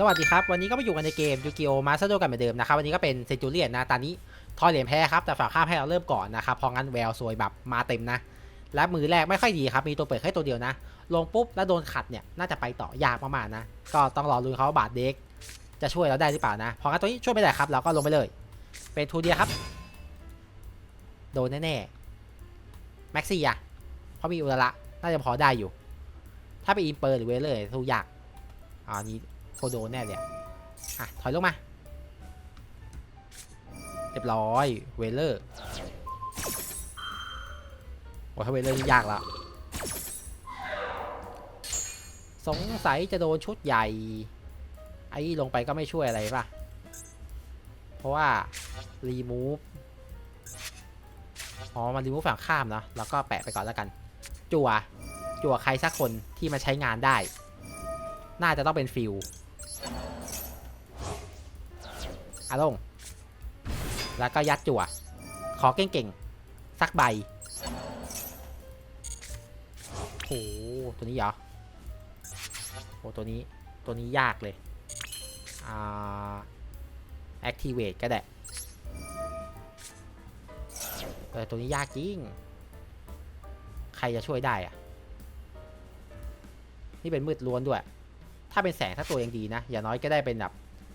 สวัสดีครับ วันนี้ก็มาอยู่กันในเกมยูกิโอมาสเตอร์กันเหมือนเดิมนะครับ วันนี้ก็เป็นเซนจูเรียนนะ ตอนนี้ทอยเหรียญแพ้ครับ แต่ฝากข้ามให้เราเริ่มก่อนนะครับเพราะงั้นแววซวยแบบมาเต็มนะ และมือแรกไม่ค่อยดีครับ มีตัวเปิดแค่ตัวเดียวนะ ลงปุ๊บแล้วโดนขัดเนี่ย น่าจะไปต่อยากมากๆนะ ก็ต้องรอลุ้นเขาบาทเด็ก จะช่วยเราได้หรือเปล่านะเพราะงั้นตัวนี้ช่วยไม่ได้ครับ เราก็ลงไปเลย เป็นทูเดียครับ โดนแน่ๆ แม็กซี่อะเพราะมีอุระละน่าจะพอได้อยู่ ถ้าไปอินเปอร์หรือเวเลอร์สู้ยากอ่านี้ โคโดนแน่เลยอะอะ ถอยลงมา เรียบร้อย เวเลอร์โอ้ถ้าเวเลอร์นี่ยากแล้วสงสัยจะโดนชุดใหญ่ ไอ้ลงไปก็ไม่ช่วยอะไรป่ะ เพราะว่า รีมูฟ อ๋อ มันรีมูฟฝั่งข้ามเนาะ แล้วก็แปะไปก่อนแล้วกัน จั่ว จั่วใครสักคนที่มาใช้งานได้ น่าจะต้องเป็นฟิล อาลง แล้วก็ยัดจั่ว ขอเก่งๆ สักใบโหตัวนี้เหรอโหตัวนี้ ตัวนี้ยากเลย อ่า activate ก็ได้เออตัวนี้ยากจริง ใครจะช่วยได้อะนี่เป็นมืดล้วนด้วย ถ้าเป็นแสงถ้าตัวยังดีนะ อย่างน้อยก็ได้เป็นแบบ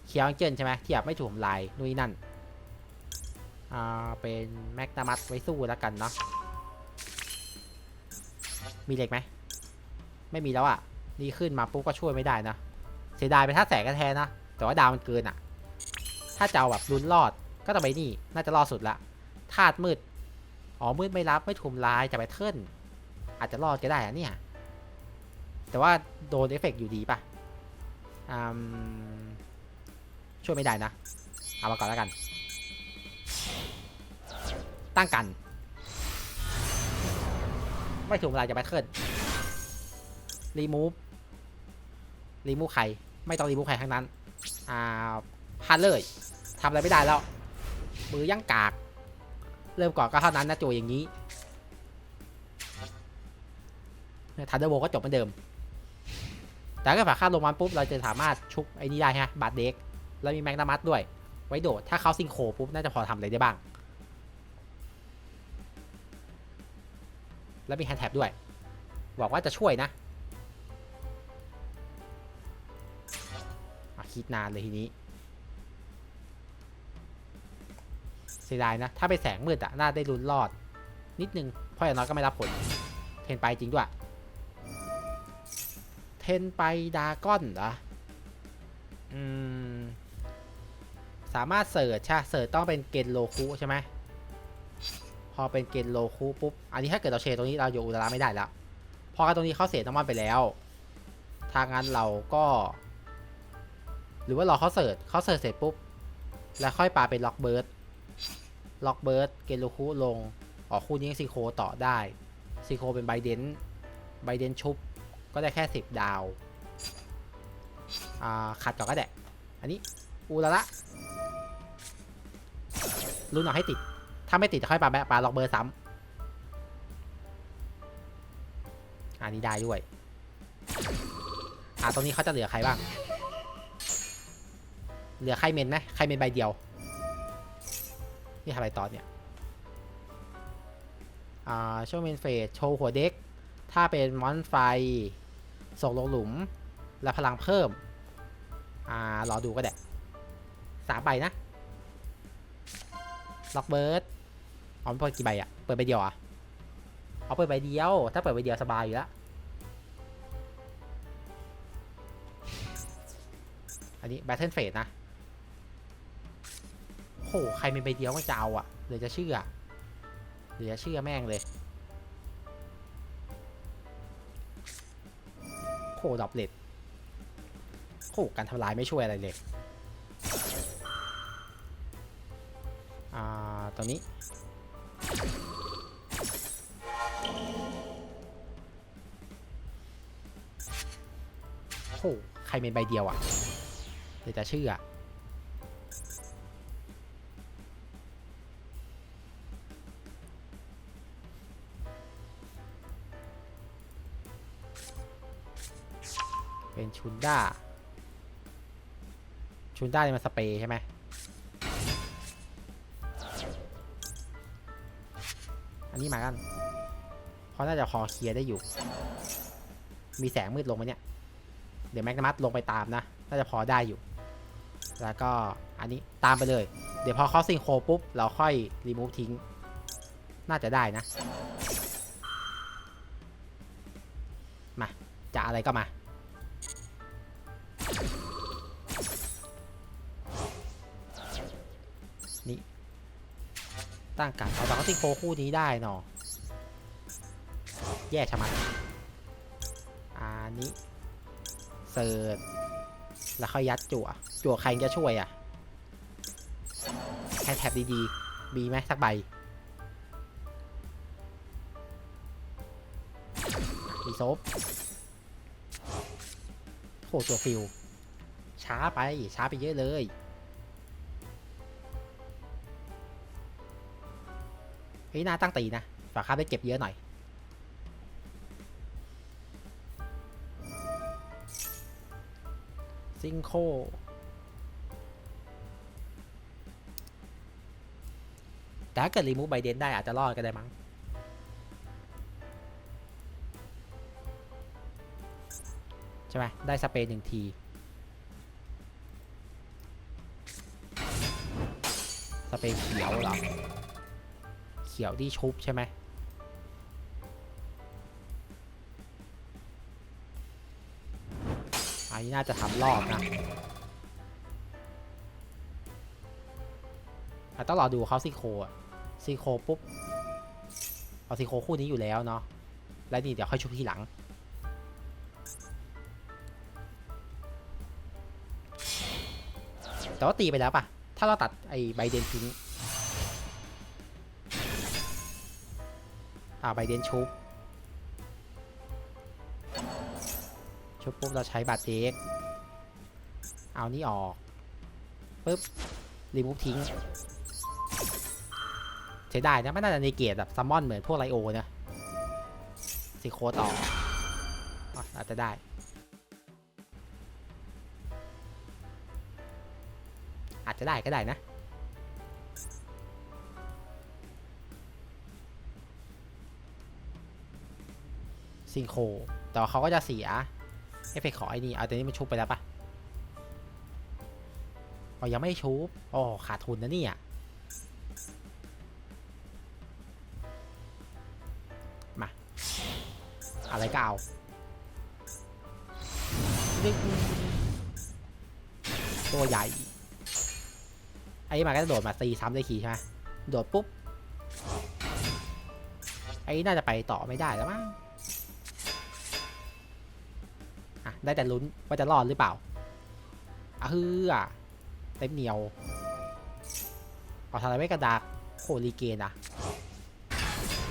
เคียวเจนใช่ไหมที่แบบไม่ถูกลายนู่นนั่นอ่าเป็นแมกนามัสไว้สู้แล้วกันเนาะมีเหล็กไหมไม่มีแล้วอะ่ะนี่ขึ้นมาปุ๊บก็ช่วยไม่ได้นะเสียดายไปถ้าแสงกันแทนนะแต่ว่าดาวมันเกินอะ่ะ ถ้าจะเอาแบบลุ้นรอดก็ต้องไปนี่น่าจะรอดสุดละธาตุมืดอ๋อมืดไม่รับไม่ถูกลายจะไปเทิร์นอาจจะรอดก็ได้อะเนี่ย แต่ว่าโดนเอฟเฟกต์อยู่ดีปะอืม ช่วยไม่ได้นะ เอามาก่อนแล้วกัน ตั้งกัน ไม่ถูกเวลาจะแบทเทิลรีมูฟรีมูฟใคร ไม่ต้องรีมูฟใครทั้งนั้น อ่าพันเลยทำอะไรไม่ได้แล้ว มือยั่งกาก เริ่มก่อนก็เท่านั้นนะโจอย่างนี้ทันเดอร์โบก็จบเหมือนเดิม แต่ถ้าฝากข้าลงมันปุ๊บ เราจะสามารถชุบไอ้นี่ได้ฮะ บาดเด็ก แล้วมีแมกนามัสด้วย ไว้โดด ถ้าเขาซิงโคปุ๊บ น่าจะพอทำอะไรได้บ้าง แล้วมีแฮนด์แท็บด้วย บอกว่าจะช่วยนะอะคิดนานเลยทีนี้เสียดายนะ ถ้าไปแสงมืดอะน่าได้ลุ้นรอด นิดนึงเพราะอย่างน้อยก็ไม่รับผล เทนไปจริงด้วย เทนไปดาก้อนเหรอ อืม สามารถเสิร์ชใช่เสิร์ชต้องเป็นเกนโลคุใช่ไหมพอเป็นเกนโลคุปุ๊บ อันนี้ถ้าเกิดเราเชตรงนี้เราโยอุตระไม่ได้แล้ว พอกันตรงนี้เขาเสียน้ำมันไปแล้ว ทางนั้นเราก็ หรือว่าเราเขาเสิร์ชเขาเสิร์ชเสร็จปุ๊บ แล้วค่อยปาเป็นล็อกเบิร์ด ล็อกเบิร์ด เกนโลคุลงอ๋อคู่นี้ซีโคต่อได้ซีโคเป็นไบเดน ไบเดนชุบ ก็ได้แค่ 10 ดาว อ่าขัดก่อนก็ได้ อันนี้อูละละ ลุ้นเอาให้ติด ถ้าไม่ติดจะค่อยปาแบปาล็อกเบอร์ซ้ำอันนี้ได้ด้วย อ่าตรงนี้เขาจะเหลือใครบ้าง เหลือใครเมนไหมใครเมนใบเดียว นี่ทำอะไรตอนเนี่ย อ่าโชวงเมนเฟสโชว์หัวเด็ก ถ้าเป็นมอนไฟ ส่งลงหลุม และพลังเพิ่ม อ่ารอดูก็ได้สามใบนะ ล็อกเบิร์ดอ๋อมันเปิดกี่ใบอะเปิดใบเดียวอะเอาเปิดใบเดียว ถ้าเปิดใบเดียวสบายอยู่แล้วอันนี้ Battle Phase นะโหใครเป็นใบเดียวก็จะเอาอะเดี๋ยวจะเชื่อเดี๋ยวจะเชื่อแม่งเลยโหดรอปเลดโหการทำลายไม่ช่วยอะไรเลย อ่าตรงนี้โห ใครเป็นใบเดียวอะเดี๋ยวจะเชื่อเป็นชุนด้าชุนด้าเนี่ยมันสเปรย์ใช่ไหม อันนี้มากันเพราะน่าจะพอเคลียร์ได้อยู่ มีแสงมืดลงไหมเนี่ย เดี๋ยวแมกนัมัสลงไปตามนะ น่าจะพอได้อยู่ แล้วก็อันนี้ตามไปเลย เดี๋ยวพอเขาซิงโคปุ๊บ เราค่อยรีมูฟทิ้ง น่าจะได้นะ มา จะอะไรก็มานี่ ตั้งการเอาแต่เขาซิโคคู่นี้ได้เนาะแย่ชะมัดอันนี้เสิร์ชแล้วค่อยยัดจั่วจั่วใครจะช่วยอะให้แท็บดีๆ มีไหมสักใบ มีโซฟโหตัวฟิลช้าไป ช้าไปเยอะเลย เฮ้ยน่าตั้งตีนะฝากข้าได้เก็บเยอะหน่อย ซิงโคแต่ถ้าเกิดรีมูฟไบเดนได้อาจจะรอดก็ได้มั้ง ใช่ไหมได้สเปรย์หนึ่งที สเปรย์เขียวเหรอ เขียวที่ชุบใช่ไหมอันนี้น่าจะทำรอบนะอ่ต้องรอดูเขาซีโคอะซีโคปุ๊บเอาซีโคคู่นี้อยู่แล้วเนาะแล้วนี่เดี๋ยวค่อยชุบทีหลังแต่ว่าตีไปแล้วป่ะ ถ้าเราตัดไอ้ใบเดนทิ้ง อ่าใบเดนชุบ ชุบปุ๊บเราใช้บัตรเด็กเอานี่ออกปุ๊บ รีมูฟทิ้งใช้ได้นะ ไม่น่าจะในเกตแบบซัมมอนเหมือนพวกไลโอนะสิโคต่ออาจจะได้ อาจจะได้ก็ได้นะ ซิงโคแต่ว่าเขาก็จะเสียเอฟเฟกของไอ้นี่เอาแต่นี้มันชุบไปแล้วปะอ๋อยังไม่ชุบอ๋อขาดทุนนะเนี่ยมา อะไรก็เอาตัวใหญ่ไอ้มาก็จะโดดมาตีซ้ำได้ขี่ใช่ไหมโดดปุ๊บ ไอ้น่าจะไปต่อไม่ได้แล้วมั้ง ได้แต่ลุ้นว่าจะรอดหรือเปล่าอะฮืออะเต็มเหนียวเอาทำอะไรไม่กระดากโหรีเกนอะ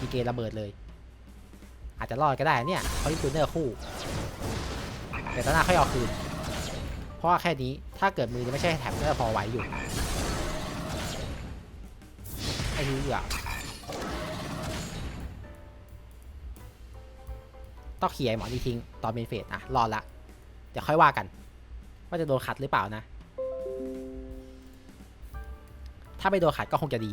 รีเกนระเบิดเลย อาจจะรอดก็ได้เนี่ยเขาที่คูเนอร์คู่ แต่ตอนหน้าค่อยเอาคืน เพราะว่าแค่นี้ถ้าเกิดมือไม่ใช่แถบน่าจะพอไหวอยู่ไอ้ฮืออะต้องเคลียหมอนี่ทิ้งตอนเป็นเฟสอะรอดละ เดี๋ยวค่อยว่ากัน ว่าจะโดนขัดหรือเปล่านะ ถ้าไม่โดนขัดก็คงจะดี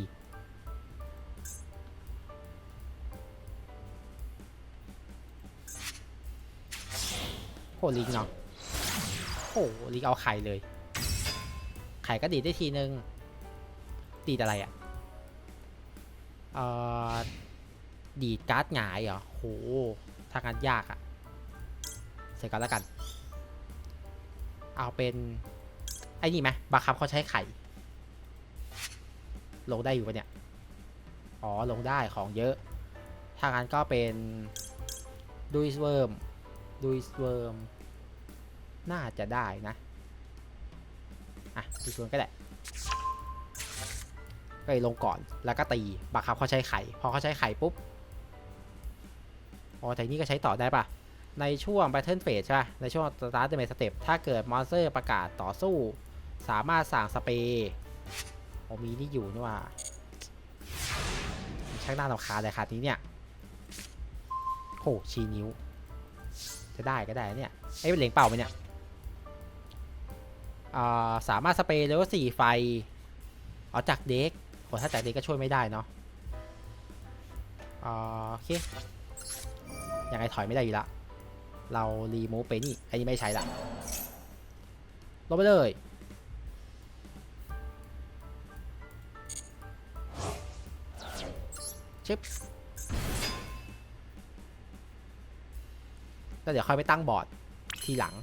โหลิงเนาะโหลิงเอาไข่เลย ไข่ก็ดีดได้ทีนึง ดีดอะไรอะ่ะเอ่อดีดการ์ดหงายเหรอโหทางานยากอะ่ะ เสร็จกันแล้วกัน เอาเป็นไอ้นี่ไหมบังคับเขาใช้ไข่ ลงได้อยู่ปะเนี่ย อ๋อ ลงได้ของเยอะ ถ้างั้นก็เป็นดูสเวิร์มดูสเวิร์มน่าจะได้นะ อะดูสเวิร์มก็ได้ก็เลยลงก่อนแล้วก็ตีบังคับเขาใช้ไข่ พอเขาใช้ไข่ปุ๊บ อ๋อแต่นี่ก็ใช้ต่อได้ปะ ในช่วง Battle Phase ใช่ปะในช่วง Start the Main Step ถ้าเกิดมอนสเตอร์ประกาศต่อสู้ สามารถสั่งสเปรย์โอมีนี่อยู่นี่ว่าช่างน่าราคาเลยค่ะนี้เนี่ยโหชี้นิ้ว จะได้ก็ได้เนี่ยไอ้ยเป็นเหลงเป่าไหมเนี่ยาสามารถสเปรย์เลเวลสี่ไฟเอาจากเด็กโหถ้าจากเด็กก็ช่วยไม่ได้เนาะอ่าโอเคยังไงถอยไม่ได้อยู่ละ เรารีโมไปนี่อันนี้ไม่ใช้ละลงไปเลยชิปแล้วเดี๋ยวค่อยไปตั้งบอร์ดทีหลัง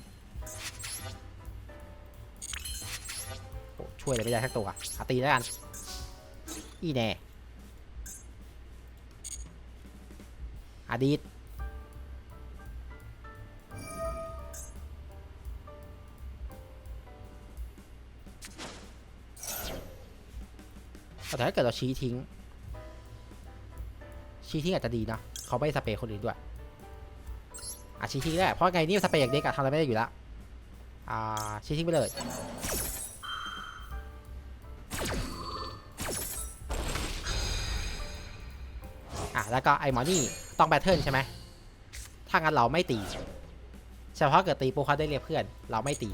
โอ้ช่วยอะไรไม่ได้ทักตัวอาตีแล้วกัน อีแน่อดีต ถ้าเกิดเราชี้ทิ้ง ชี้ทิ้งอาจจะดีเนาะเขาไม่สเปรย์คนอื่นด้วยอะชี้ทิ้งได้เพราะไงนี่สเปรย์อย่างเด็กอะทำอะไรไม่ได้อยู่แล้วอ่าชี้ทิ้งไปเลยอะแล้วก็ไอ้หมอนี่ต้องแบทเทิลใช่ไหมถ้างั้นเราไม่ตีเฉพาะเกิดตีปุ๊บเขาได้เรียกเพื่อน เราไม่ตี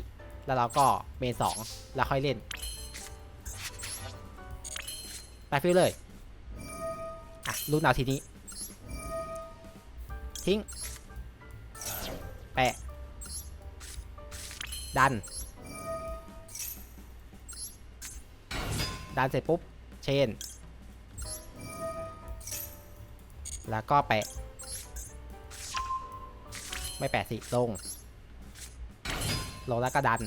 แล้วเราก็เมนสองแล้วค่อยเล่น ไปฟิวเลย อะรูดเอาทีนี้ ทิ้ง แปะ ดัน ดันเสร็จปุ๊บ เชน แล้วก็แปะ ไม่แปะสิ ลง ลงแล้วก็ดัน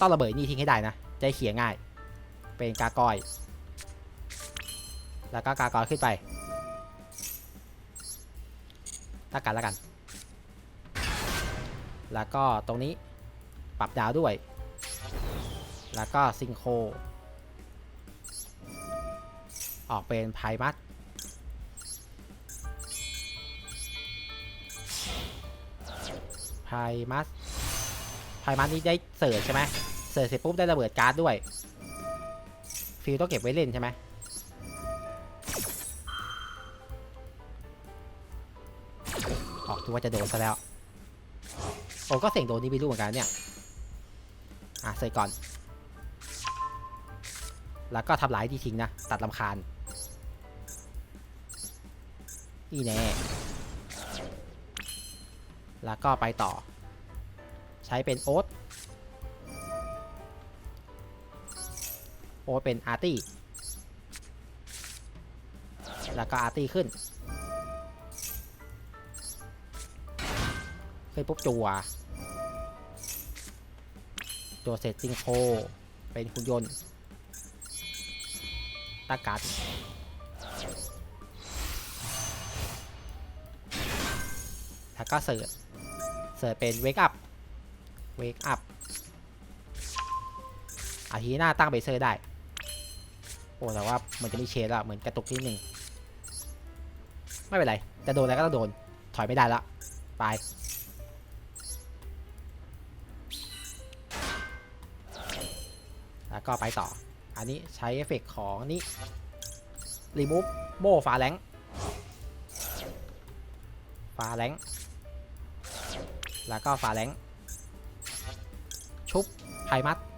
ต้องระเบิดนี่ทิ้งให้ได้นะ จะเขียง่าย เป็นกากอย แล้วก็กากอยขึ้นไปตักกันแล้วกัน แล้วก็ตรงนี้ปรับดาวด้วย แล้วก็ซิงโคออกเป็นไพมัสไพมัสไพมัสนี้ได้เสิร์ชใช่ไหมเสิร์ชเสร็จปุ๊บได้ระเบิดการ์ดด้วย ฟิลต้องเก็บไว้เล่นใช่ไหมออกตัวาจะโดนซะแล้ว โอ้ก็เสี่ยงโดนนี่ไม่รู้เหมือนกันเนี่ย อะใส่ก่อน แล้วก็ทำลายที่ทิ้งนะ ตัดลำคาญอีแน่ แล้วก็ไปต่อ ใช้เป็นโอ๊ต โอ๊ตเป็นอาร์ตี้ แล้วก็อาร์ตี้ขึ้น ขึ้นปุ๊บจัวจัวเสร็จซิงโค เป็นหุ่นยนต์ตากัดแล้วก็เสิร์ชเสิร์ชเป็นเวกอัพ เวกอัพอาทีหน้าตั้งเบเซอร์ได้ อ้แต่ว่ามันจะมีเชนละเหมือนกระตุกนิดนึงไม่เป็นไรจะโดนอะไรก็ต้องโดนถอยไม่ได้ละไปแล้วก็ไปต่อ อันนี้ใช้เอฟเฟกต์ของนี้รีมูฟโบฟาแรงฟาแรงแล้วก็ฟาแรงชุบไพมัสโด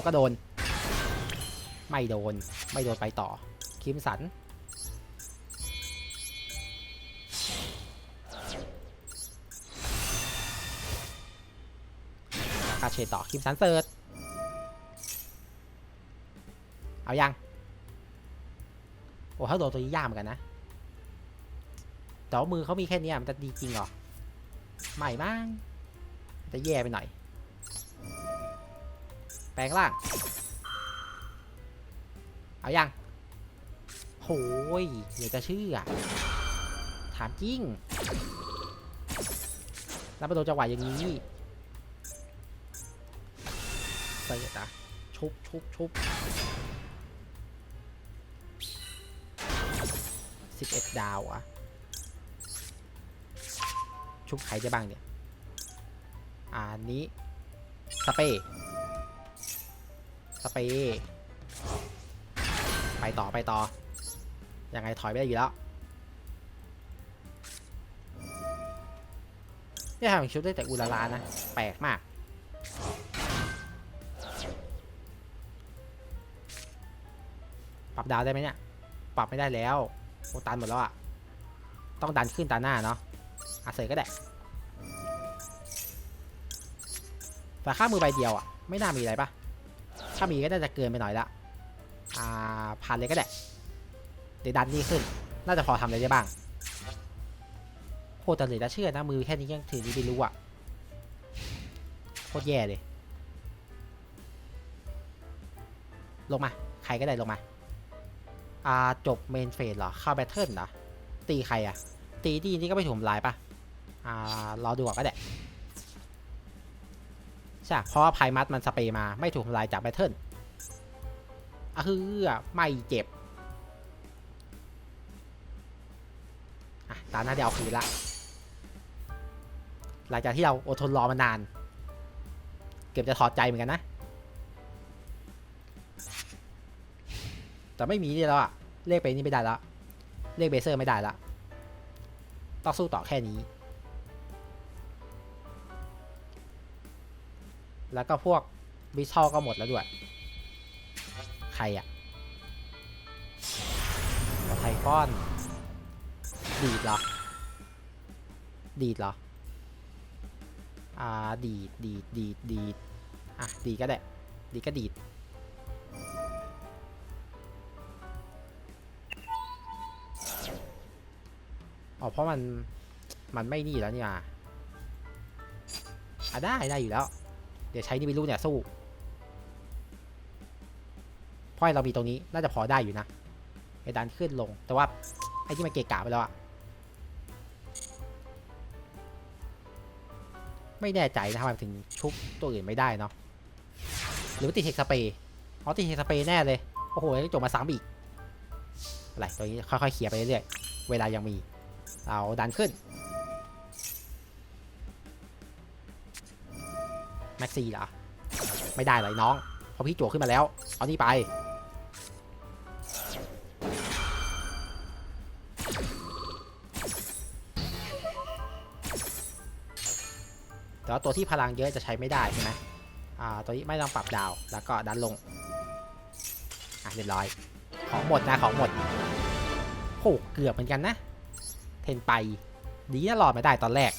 นก็โดน ไม่โดน ไม่โดนไปต่อ คิมสัน คาเชต่อ คิมสันเซิร์ชเอายัง โอ้ถ้าโดนตัวนี้ยากเหมือนกันนะ แต่ว่ามือเขามีแค่นี้มันจะดีจริงหรอ ใหม่มากจะแย่ไปหน่อย ปลงร่าง เอายังโหยเดี๋ยวจะเชื่อ ถามจริงแล้วมาโดนจังหวะอย่างนี้เตะนะชุบชุบชุบสิบเอ็ดดาวอะชุบใครได้บ้างเนี่ย อันนี้ สเปรย์ สเปรย์ไปต่อไปต่อ ยังไงถอยไม่ได้อยู่แล้วเนี่ยทำชุดได้แต่อุลาลานะ แปลกมากปรับดาวได้ไหมเนี่ย ปรับไม่ได้แล้วโอตันหมดแล้วอะต้องดันขึ้นตาหน้าเนาะอาเสยก็ได้แต่ค่ามือใบเดียวอะไม่น่ามีอะไรปะ ถ้ามีก็น่าจะเกินไปหน่อยละ อ่าพันเลยก็ได้ เดี๋ยวดันนี่ขึ้น น่าจะพอทำอะไรได้บ้าง โคตรเหลยจะเชื่อนะ มือแค่นี้ยังถือนี่ไม่รู้อะโคตรแย่เลย ลงมา ใครก็ได้ลงมา อ่า จบเมนเฟสเหรอ เข้าแบทเทิลเหรอ ตีใครอะตีดีนี่ก็ไม่ถูกลายปะอ่า รอดูก่อนก็ได้ ใช่เพราะว่าไพมัสมันสเปรย์มาไม่ถูกทำลายจากแบทเทิลอะคือไม่เจ็บอะตาหน้าเดียวคืนละ หลังจากที่เราอดทนรอมานาน เกือบจะถอดใจเหมือนกันนะ แต่ไม่มีนี่แล้วอะเลขไปนี่ไม่ได้แล้วเลขเบเซอร์ไม่ได้ละต้องสู้ต่อแค่นี้ แล้วก็พวกวิชอลก็หมดแล้วด้วย ใครอะไทฟอน ดีดเหรอ ดีดเหรอ อ่า ดีด ดีด ดีด ดีด อะ ดีก็ได้ ดีก็ดีด อ๋อ เพราะมัน มันไม่นี่แล้วนี่อะอะได้ ได้อยู่แล้ว เดี๋ยวใช้นี่ไม่รู้เนี่ยสู้เพราะเรามีตรงนี้น่าจะพอได้อยู่นะไอ้ดันขึ้นลง แต่ว่าไอ้ที่มันเกะกะไปแล้วอะไม่แน่ใจนะทำไมถึงชุบตัวอื่นไม่ได้เนาะหรือติดเฮกสเปรย์อ๋อติดเฮกสเปรย์แน่เลย โอ้โหจบมาซ้ำอีกอะไรตัวนี้ค่อยๆเคลียร์ไปเรื่อยๆเวลายังมี เอาดันขึ้น แม็กซี่เหรอ ไม่ได้เลยน้อง เพราะพี่จั่วขึ้นมาแล้ว เอานี่ไป แต่ว่าตัวที่พลังเยอะจะใช้ไม่ได้ใช่ไหมอ่า ตัวนี้ไม่ต้องปรับดาว แล้วก็ดันลง อะเรียบร้อย ของหมดนะ ของหมดโหเกือบเหมือนกันนะ เทนไป ดีนะรอดม่ได้ตอนแรก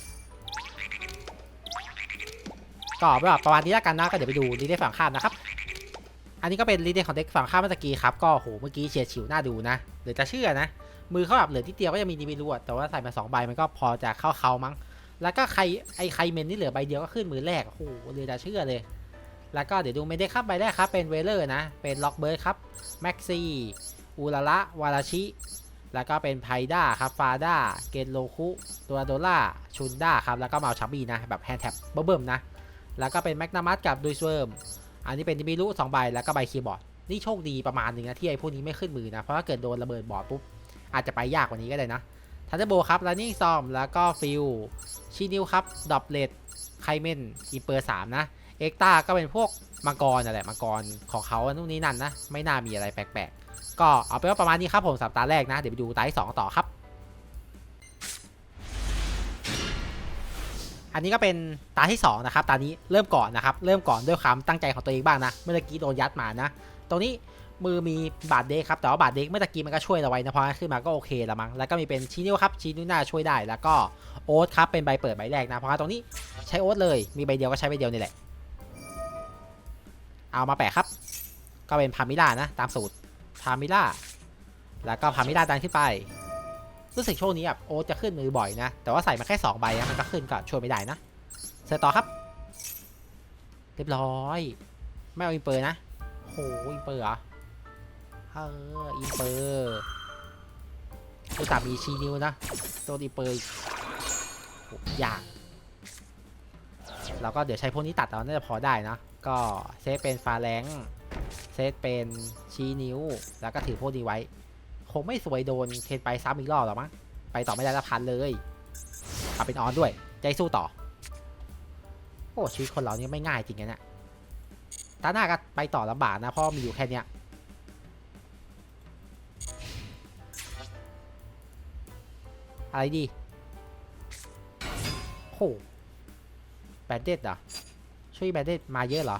ก็แบบประมาณนี้แล้วกันนะก็เดี๋ยวไปดูรีเดย์ฝั่งข้ามนะครับอันนี้ก็เป็นรีเดย์ของเด็กฝั่งข้ามเมื่อกี้ครับก็โหเมื่อกี้เฉียดฉิวน่าดูนะเหลือจะเชื่อนะ มือเขาแบบเหลือที่เดียวก็ยังมีดีไม่รู้แต่ว่าใส่มาสองใบมันก็พอจะเข้าเขามั้งแล้วก็ใครไอ้ใครเมนที่เหลือใบเดียวก็ขึ้นมือแรกโอ้โหเหลือจะเชื่อเลย แล้วก็เดี๋ยวดูเมนเด็กครับใบแรกครับเป็นเวเลอร์นะ เป็นล็อกเบิร์ดครับแม็กซี่อูราระวาราชิแล้วก็เป็นไพด้าครับฟาด้าเกนโลคุตัวโดล่าชุนด้าครับแล้วก็มาชับบี้นะแบบแฮนด์แท็บเบิ่มๆนะ แล้วก็เป็นแมกนามัสกับดุยเวิร์มอันนี้เป็นดิมิรุสองใบแล้วก็ใบคีย์บอร์ด นี่โชคดีประมาณหนึ่งนะที่ไอ้พวกนี้ไม่ขึ้นมือนะ เพราะถ้าเกิดโดนระเบิดบอร์ดปุ๊บ อาจจะไปยากกว่านี้ก็ได้นะทันเดอร์โบครับแล้วนี่ซอมแล้วก็ฟิลชินิวครับดอบเลดไคเมนอีเปอร์สามนะเอ็กตาก็เป็นพวกมังกรนั่นแหละมังกรของเขาอันนู่นนี่นั่นนะ ไม่น่ามีอะไรแปลกๆ ก็เอาเป็นว่าประมาณนี้ครับผมสัปดาห์แรกนะ เดี๋ยวไปดูตาที่สองต่อครับ อันนี้ก็เป็นตาที่2นะครับตานี้เริ่มก่อนนะครับ เริ่มก่อนด้วยความตั้งใจของตัวเองบ้างนะ เมื่อกี้โดนยัดมานะ ตรงนี้มือมีบาดเด็กครับ แต่ว่าบาดเด็กเมื่อกี้มันก็ช่วยเราไว้นะ เพราะขึ้นมาก็โอเคละมั้ง แล้วก็มีเป็นชีนิวครับ ชีนิวหน้าช่วยได้ แล้วก็โอ๊ตครับ เป็นใบเปิดใบแรกนะ เพราะว่าตรงนี้ใช้โอ๊ตเลย มีใบเดียวก็ใช้ใบเดียวนี่แหละ เอามาแปะครับ ก็เป็นพามิล่านะ ตามสูตร พามิล่า แล้วก็พามิล่าดันขึ้นไป รู้สึกช่วงนี้แบบโอ๊ตจะขึ้นมือบ่อยนะ แต่ว่าใส่มาแค่2ใบนะมันก็ขึ้นก็ช่วยไม่ได้นะเสร็จต่อครับ เรียบร้อย ไม่เอาอินเปอร์นะโหอินเปอร์เหรอเอออินเปอร์ตัวตามีชีนิวนะตัวอินเปอร์อยากเราก็เดี๋ยวใช้พวกนี้ตัดเอาน่าจะพอได้นะ ก็เซตเป็นฟาแรงเซตเป็นชีนิวแล้วก็ถือพวกนี้ไว้ คงไม่สวยโดนเทนไปซ้ำอีกรอบหรอมั้งไปต่อไม่ได้ละพันเลยเอาเป็นออนด้วยใจสู้ต่อ โอ้ชีวิตคนเราเนี่ยไม่ง่ายจริงนะเนี่ยตาหน้าก็ไปต่อลำบากนะเพราะมีอยู่แค่เนี้ยอะไรดีโหแบนเด็ดเหรอ ช่วยแบนเด็ดมาเยอะเหรอ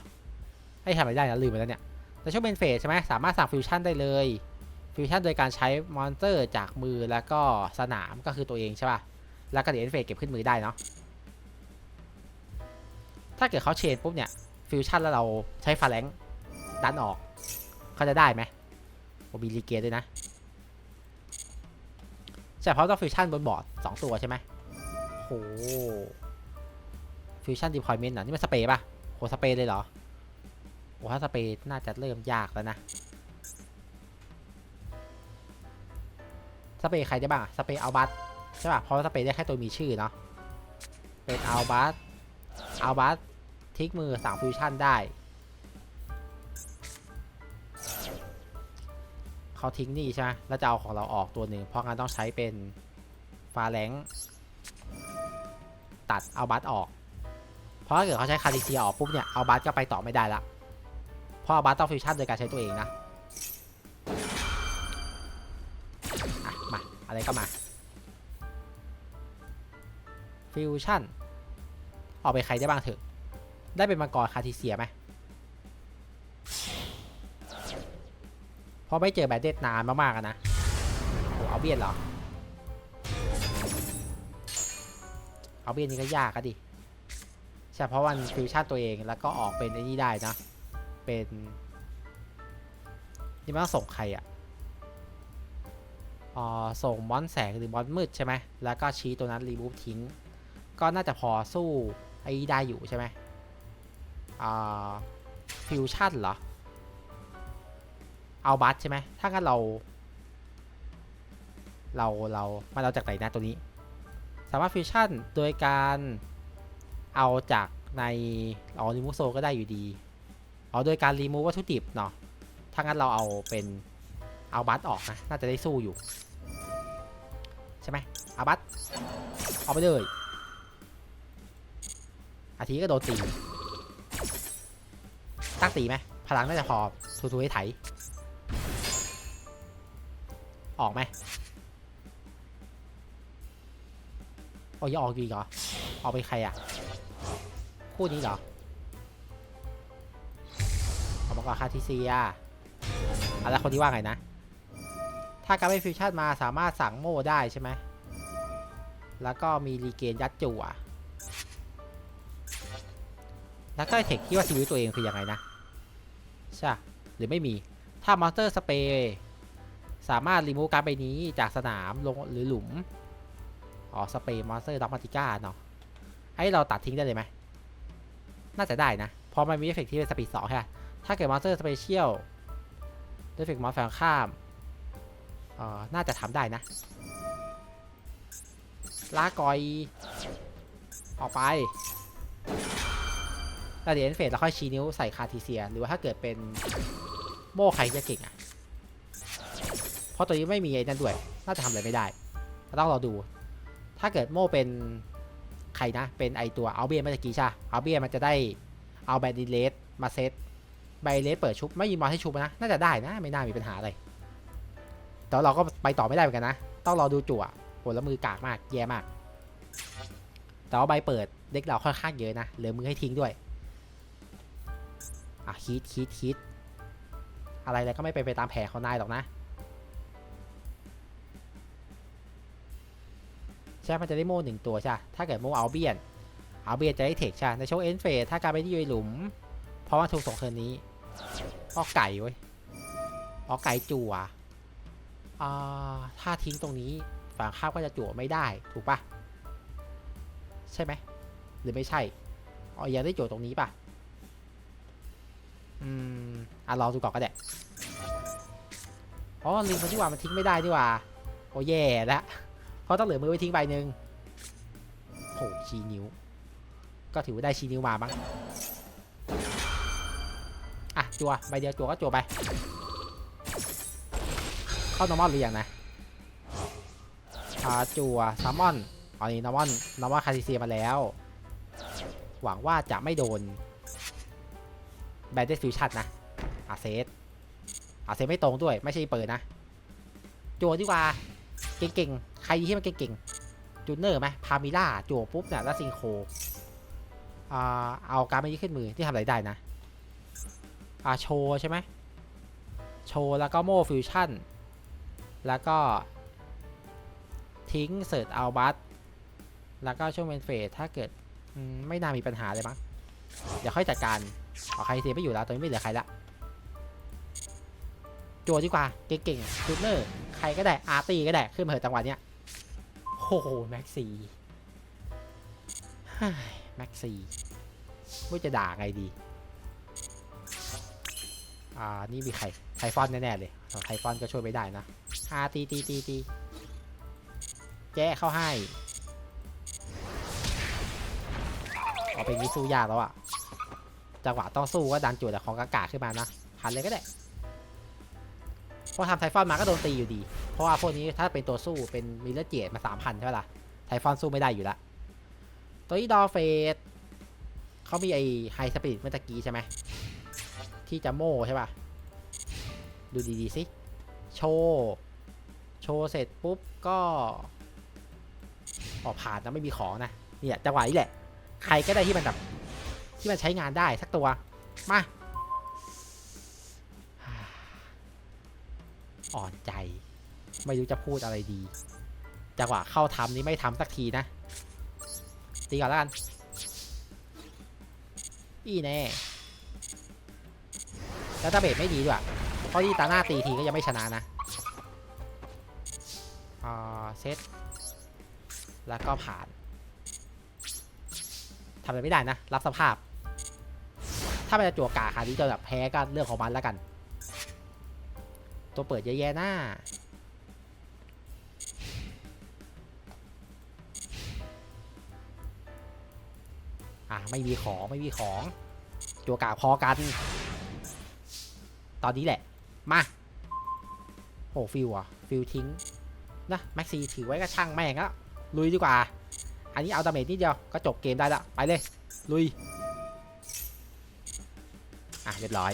ให้ทำอะไรได้นะลืมไปแล้วเนี่ย แต่ช่วงเป็นเฟสใช่ไหมสามารถสั่งฟิวชั่นได้เลย ฟิวชั่นโดยการใช้มอนสเตอร์จากมือแล้วก็สนามก็คือตัวเองใช่ป่ะ แล้วก็เดี๋ยวเอนเฟเก็บขึ้นมือได้เนาะ ถ้าเกิดเขาเชนปุ๊บเนี่ยฟิวชั่นแล้วเราใช้ฟาแลงดันออกเขาจะได้ไหมโอมีรีเกียด้วยนะใช่เพราะต้องฟิวชั่นบนบอร์ดสองตัวใช่ไหมโหฟิวชั่นดีพอยเมนต์อะนี่มันสเปรย์ป่ะโหสเปรย์เลยเหรอโหถ้าสเปรย์น่าจะเริ่มยากแล้วนะ สเปรย์ใครได้บ้างสเปรย์เอาบัสใช่ป่ะเพราะสเปรย์ได้แค่ตัวมีชื่อเนาะเป็นเอาบัสเอาบัสทิ้งมือสั่งฟิวชั่นได้เขาทิ้งนี่ใช่ไหมแล้วจะเอาของเราออกตัวหนึ่งเพราะงั้นต้องใช้เป็นฟาแรงตัดเอาบัสออก เพราะถ้าเกิดเขาใช้คาริเซียออกปุ๊บเนี่ยเอาบัสก็ไปต่อไม่ได้ละเพราะเอาบัสต้องฟิวชั่นโดยการใช้ตัวเองนะ อะไรก็มาฟิวชั่นออกไปใครได้บ้างเถอะ ได้เป็นมังกรคาทิเซียไหมเพราะไม่เจอแบดเด็ดนานมากๆนะโอ้เอาเบียนเหรอ เอาเบียนนี่ก็ยากอะดิ ใช่เพราะวันฟิวชั่นตัวเองแล้วก็ออกเป็นไอ้นี่ได้นะ เป็น นี่มันต้องส่งใครอะ ส่งมอนแสงหรือมอนมืดใช่ไหมแล้วก็ชี้ตัวนั้นรีมูฟทิ้ง ก็น่าจะพอสู้ไอ้ได้อยู่ใช่ไหมฟิวชั่นเหรอ เอาบัสใช่ไหม ถ้างั้นเรา เรา เรา มาเราจากไหนนะตัวนี้ สามารถฟิวชั่นโดยการเอาจากในเอารีมูโซก็ได้อยู่ดี เอาโดยการรีมูวัตถุดิบเนาะ ถ้างั้นเราเอาเป็น เอาบัสออกนะ น่าจะได้สู้อยู่ ใช่ไหมเอาบัสเอาไปเลยอาทิก็โดนตี ตั้งตีไหมพลังน่าจะพอทูๆให้ไถ ออกไหมโอ้ยงออกอยู่อีกเหรอ ออกไปใครอะ คู่นี้เหรอออกมาก่อนคาทิเซียอะไรคนที่ว่าไงนะ ถ้าการไม่ฟิวชั่นมาสามารถสั่งโม่ได้ใช่ไหม แล้วก็มีรีเกนยัดจั่ว แล้วก็เทคที่ว่าชีวิตตัวเองคือยังไงนะ ใช่ หรือไม่มี ถ้ามอนสเตอร์สเปรย์สามารถรีมูฟการ์ดใบนี้จากสนามลงหรือหลุม อ๋อ สเปรย์มอนสเตอร์ด็อกมาติก้าเนาะให้เราตัดทิ้งได้เลยไหม น่าจะได้นะ เพราะมันมีเอฟเฟกที่เป็นสปีดสองใช่ถ้าเกิดมอนสเตอร์สเปเชียลด้วยเอฟเฟกต์มอนแฝงข้าม เออน่าจะทำได้นะ ลากอย ออกไปแล้วเดี๋ยวเอ็นเฟสแล้วค่อยชี้นิ้วใส่คาทิเซีย หรือว่าถ้าเกิดเป็นโม่ใครจะเก่งอะ เพราะตัวนี้ไม่มีไอ้นั่นด้วย น่าจะทำอะไรไม่ได้ต้องรอดู ถ้าเกิดโม่เป็นใครนะ เป็นไอตัวเอาเบียเมื่อกี้ใช่เอาเบียมันจะได้เอาแบนดิเลสมาเซตไบเลสเปิดชุบ ไม่มีมอนให้ชุบนะ น่าจะได้นะ ไม่น่ามีปัญหาอะไร แต่เราก็ไปต่อไม่ได้เหมือนกันนะ ต้องรอดูจั่วโหแล้วมือกากมาก แย่มาก แต่ว่าใบเปิดเด็กเราค่อนข้างเยอะนะ เหลือมือให้ทิ้งด้วย อะคิดคิดคิด อะไรแล้วก็ไม่ไปไปตามแผนของนายหรอกนะ ใช่ มันจะได้โม่หนึ่งตัวใช่ ถ้าเกิดโม่เอาเบียน เอาเบียนจะได้เทคใช่ ในช่วงเอ็นเฟสถ้าการไปที่ยูหลุม เพราะว่าถูกส่งเทิร์นนี้ออกไก่เว้ยออกไก่จั่ว ถ้าทิ้งตรงนี้ฝั่งข้ามก็จะจั่วไม่ได้ถูกปะใช่ไหมหรือไม่ใช่อ๋อยังได้จั่วตรงนี้ปะอืมอะลองดูก่อนก็ได้อ๋อลืมมันที่ว่ามันทิ้งไม่ได้ดีกว่าโอ้แย่แล้วเพราะต้องเหลือมือไว้ทิ้งใบหนึ่งโหชีนิ้ว ก็ถือว่าได้ชีนิ้วมาบ้างอะจัวใบเดียวจัวก็จัวไป เข้านอมอนหรือยังนะอ่าจัวซามอนอันนี้นอมอนนอมอนคาซิเซียมาแล้ว หวังว่าจะไม่โดนแบนเดสฟิวชั่นนะอาเซตอาเซตไม่ตรงด้วย ไม่ใช่เปิดนะจัวดีกว่า เก่งๆ ใครที่มันเก่งๆ จูเนอร์ไหมพามิล่าจัวปุ๊บเนี่ยแล้วซิงโคเอาการ์ดมานี้ขึ้นมือที่ทำอะไรได้นะอาโชว์ใช่ไหมโชว์แล้วก็โมฟิวชั่น แล้วก็ทิ้งเสิร์ชเอาบัสแล้วก็ช่วงเป็นเฟสถ้าเกิดมไม่น่ามีปัญหาเลยมั้งเดี๋ยวค่อยจัดการเอาใครเสียไม่อยู่แล้วตอนนี้ไม่เหลือใครละจัวดีกว่า เก่งๆซูเนอร์ใครก็ได้อาร์ตี้ก็ได้ขึ้นมาเถอะจังหวะเนี้ยโอ้โหแม็กซี่แม็กซี่ว่จะด่าไงดี อ่า นี่มีใคร ไทฟอนแน่ๆเลยไทฟอนก็ช่วยไม่ได้นะอาตีตีตีตีแจ้เข้าให้เอาเป็นนี้สู้ยากแล้วอะจังหวะต้องสู้ก็ดันจุดแต่ของกากาขึ้นมานะหันเลยก็ได้เพราะทำไทฟอนมาก็โดนตีอยู่ดี เพราะว่าพวกนี้ถ้าเป็นตัวสู้เป็นมิลเลอร์เจดมาสามพันใช่ไหมล่ะไทฟอนสู้ไม่ได้อยู่ละตัวนี้ดอเฟสเขามีไอไฮสปีดเมื่อตะกี้ใช่ไหมที่จะโม่ใช่ป่ะ ดูดีๆสิ โชว์โชว์เสร็จปุ๊บก็ออกผ่านนะไม่มีของนะเนี่ยจังหวะนี้แหละ ใครก็ได้ที่มันแบบที่มันใช้งานได้สักตัว มา อ่อนใจ ไม่รู้จะพูดอะไรดี จังหวะเข้าทำนี้ไม่ทำสักทีนะ ตีก่อนแล้วกัน อีแน่แล้วถ้าเบสไม่ดีด้วย เพราะที่ตาหน้าตีทีก็ยังไม่ชนะนะอ่าเซตแล้วก็ผ่านทำอะไรไม่ได้นะ รับสภาพ ถ้ามันจะจั่วกาค่ะที่จะแบบแพ้ก็เรื่องของมันแล้วกัน ตัวเปิดเยอะแยหน้าอะไม่มีของไม่มีของจั่วกาพอกัน ตอนนี้แหละ มาโอ้ฟิวอะฟิวทิ้งนะแม็กซีถือไว้ก็ช่างแม่งแล้วลุยดีกว่า อันนี้เอาดาเมจนิดเดียวก็จบเกมได้ละไปเลย ลุย อะเรียบร้อย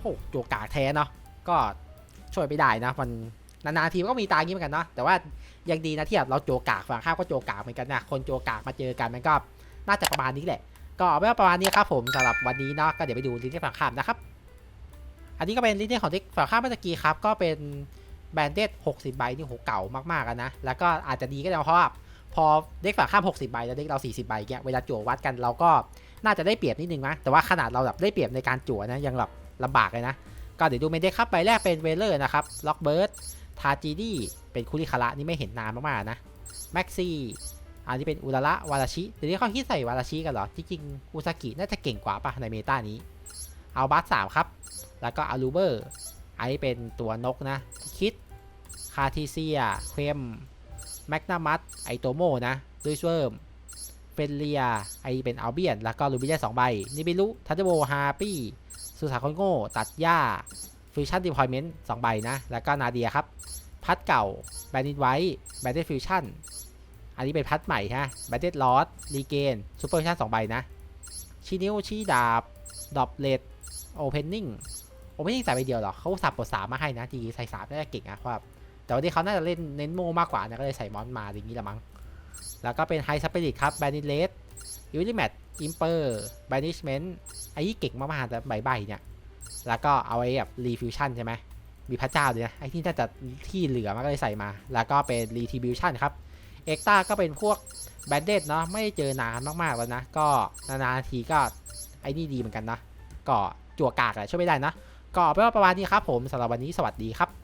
โอ้โจกากแท้เนาะก็ช่วยไม่ได้นะมันนานๆทีมก็มีตายงี้เหมือนกันเนาะแต่ว่ายังดีนะที่แบบเราโจกากฝั่งข้ามก็โจกากเหมือนกันนะคนโจกากมาเจอกันมันก็น่าจะประมาณนี้แหละ ก็เอาไว้ว่ประมาณนี้ครับผมสำหรับวันนี้เนาะก็เดี๋ยวไปดูลิงก์ฝั่งข้ามนะครับ อันนี้ก็เป็นลิงก์ของเด็กฝั่งข้ามเมื่อกี้ครับ ก็เป็นแบนเดด60 ใบนี่โหเก่ามากๆกันนะ แล้วก็อาจจะดีก็ได้เพราะว่าพอเด็กฝั่งข้าม 60 ใบแล้วเด็กเรา 40 ใบเงี้ย เวลาจั่ววัดกันเราก็น่าจะได้เปรียบนิดนึงนะแต่ว่าขนาดเราแบบได้เปรียบในการจั่วนะ ยังแบบลำบากเลยนะ ก็เดี๋ยวดูเมนเด็กครับใบแรกเป็นเวเลอร์นะครับ ล็อกเบิร์ด ทาจีดี้ เป็นคุริคาระนี่ไม่เห็นนานมากๆนะ แม็กซี่ อันนี้เป็นอุระระวาราชิเดี๋ยวนี้เขาคิดใส่วาราชิกันเหรอ จริงๆอุซากิน่าจะเก่งกว่าป่ะในเมตานี้ เอาบัสสามครับ แล้วก็อารูเบอร์ อันนี้เป็นตัวนกนะ คิด คาทิเซีย เคมแมกนามัสไอโตโมนะด้วยเวิร์มเฟนเลีย ไอเป็นอัลเบียน แล้วก็ลูบิเลียสองใบ นิบิลุทัตเตโบฮาปี้ สุสาคนโง่ ตัดหญ้าฟิวชั่นดิพอยเมนต์สองใบนะ แล้วก็นาเดียครับ พัดเก่า แบนดินไว้แบนดิฟิวชั่น อันนี้เป็นพัดใหม่ฮะแบตเตอร์ลอสรีเกนซูเปอร์ชั่นสองใบนะชีนิ้วชี้ดาบดอบเลดโอเพนนิ่งโอเพนนิ่งใส่ใบเดียวหรอเขาสับปดสามมาให้นะจริงๆใส่สามน่าจะเก่งนะครับแต่วันนี้เขาน่าจะเล่นเน้นโมมากกว่านะก็เลยใส่มอนมาอย่างนี้ละมั้งแล้วก็เป็นไฮสปิริตครับแบนิเลสยูนิแมทอิมเปอร์แบนิชเมนต์ไอ้นี่เก่งมากๆแต่ใบใบเนี่ยแล้วก็เอาไว้แบบรีฟิวชั่นใช่ไหมมีพระเจ้าด้วยนะไอ้ที่น่าจะที่เหลือมันก็เลยใส่มา แล้วก็เป็นรีทิบิวชั่นครับ เอ็กต้าก็เป็นพวกแบนเดตเนาะไม่เจอนานมากๆแล้วนะ ก็นานๆทีก็ไอ้นี่ดีเหมือนกันนะก็จั่วกากอะช่วยไม่ได้นะก็เอาเป็นว่าประมาณนี้ครับผมสำหรับวันนี้สวัสดีครับ